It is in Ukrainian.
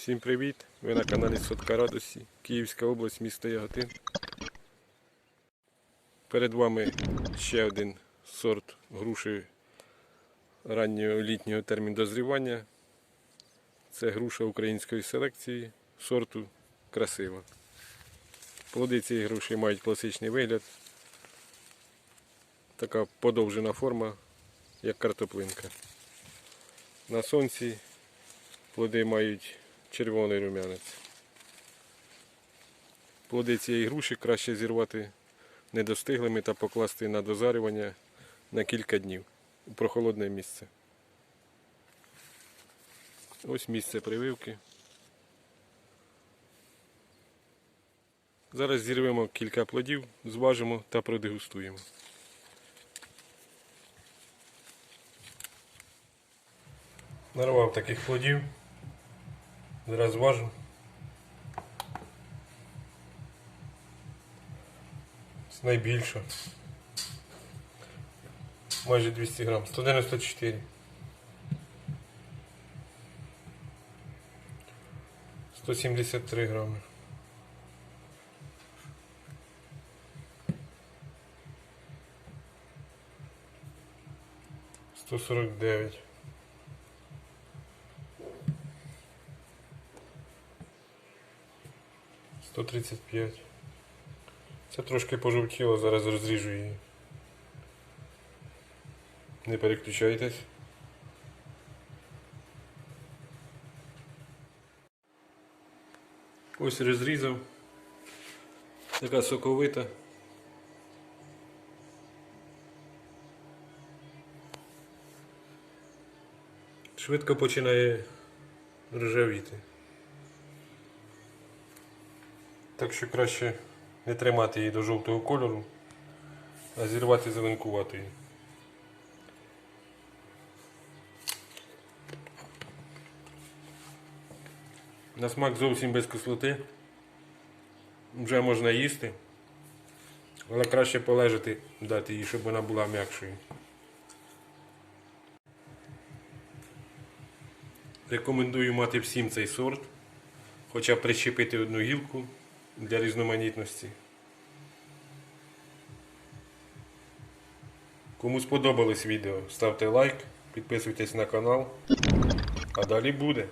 Всім привіт! Ви на каналі Сотка Радості, Київська область, місто Яготин. Перед вами ще один сорт груші раннього літнього термін дозрівання. Це груша української селекції сорту красива. Плоди цієї груші мають класичний вигляд. Така подовжена форма, як картоплинка. На сонці плоди мають червоний рум'янець. Плоди цієї груші краще зірвати недостиглими та покласти на дозарювання на кілька днів у прохолодне місце. Ось місце прививки. Зараз зірвемо кілька плодів, зважимо та продегустуємо. Нарвав таких плодів. Зараз важу. Це найбільше. Майже 200 грам. 194. 173 грами. Сто сорок девять. Сто тридцять п'ять. Це трошки пожовтіло, зараз розріжу її. Не переключайтесь. Ось розрізав. Така соковита. Швидко починає ржавіти. Так що краще не тримати її до жовтого кольору, а зірвати і зеленкувати її. На смак зовсім без кислоти. Вже можна їсти, але краще полежати, дати їй, щоб вона була м'якшою. Рекомендую мати всім цей сорт, хоча прищепити одну гілку для різноманітності. Кому сподобалось відео, ставте лайк, підписуйтесь на канал, а далі буде.